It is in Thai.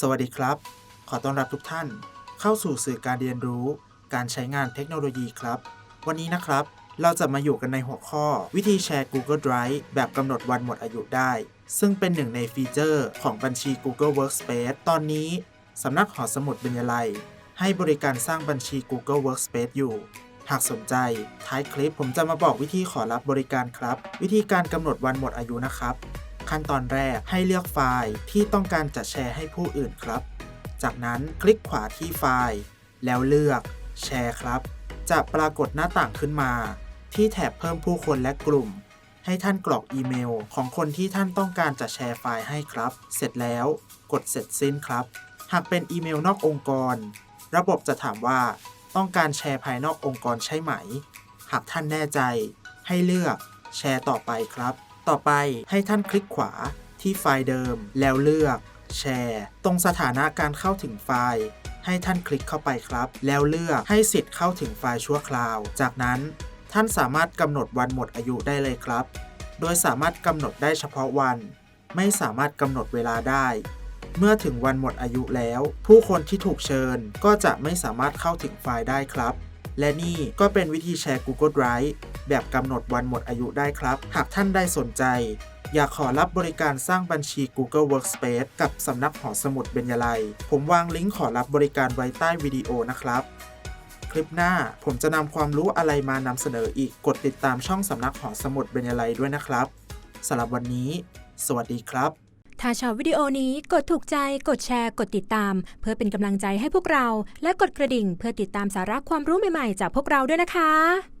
สวัสดีครับ ขอต้อนรับทุกท่าน เข้าสู่สื่อการเรียนรู้ การใช้งานเทคโนโลยีครับ วันนี้นะครับ เราจะมาอยู่กันในหัวข้อ วิธีแชร์ Google Drive แบบกำหนดวันหมดอายุได้ ซึ่งเป็นหนึ่งในฟีเจอร์ของบัญชี Google Workspace ตอนนี้สำนักหอสมุดเบญยลัย ให้บริการสร้างบัญชี Google Workspace อยู่ หากสนใจ ท้ายคลิปผมจะมาบอกวิธีขอรับบริการครับ วิธีการกำหนดวันหมดอายุนะครับ ขั้นตอนแรกให้เลือกไฟล์ที่ต้องการจะแชร์ให้ผู้อื่นครับ จากนั้นคลิกขวาที่ไฟล์ แล้วเลือกแชร์ครับ จะปรากฏหน้าต่างขึ้นมา ที่แถบเพิ่มผู้คนและกลุ่ม ให้ท่านกรอกอีเมลของคนที่ท่านต้องการจะแชร์ไฟล์ให้ครับ เสร็จแล้วกดเสร็จสิ้นครับ หากเป็นอีเมลนอกองค์กร ระบบจะถามว่าต้องการแชร์ภายนอกองค์กรใช่ไหม หากท่านแน่ใจ ให้เลือกแชร์ต่อไปครับ ต่อไปให้ท่านคลิกขวาที่ไฟล์เดิม แล้วเลือก แชร์ ตรงสถานะการเข้าถึงไฟล์ ให้ท่านคลิกเข้าไปครับ แล้วเลือกให้สิทธิ์เข้าถึงไฟล์ชั่วคราว จากนั้นท่านสามารถกำหนดวันหมดอายุได้เลยครับ โดยสามารถกำหนดได้เฉพาะวัน ไม่สามารถกำหนดเวลาได้ เมื่อถึงวันหมดอายุแล้ว ผู้คนที่ถูกเชิญก็จะไม่สามารถเข้าถึงไฟล์ได้ครับ และนี่ก็เป็นวิธีแชร์ Google Drive แบบกำหนดวันหมดอายุได้ครับ หากท่านได้สนใจ อยากขอรับบริการสร้างบัญชี Google Workspace กับสำนักหอสมุดเบญยลัย ผมวางลิงก์ขอรับบริการไว้ใต้วิดีโอนะครับคลิปหน้าผมจะนำความรู้อะไรมานำเสนออีกกดติดตามช่องสำนักหอสมุดเบญยลัยด้วยนะครับสำหรับวันนี้ สวัสดีครับ ถ้าชอบวิดีโอนี้กดถูกใจ กดแชร์ กดติดตาม เพื่อเป็นกำลังใจให้พวกเรา และกดกระดิ่งเพื่อติดตามสาระความรู้ใหม่ๆ จากพวกเราด้วยนะคะ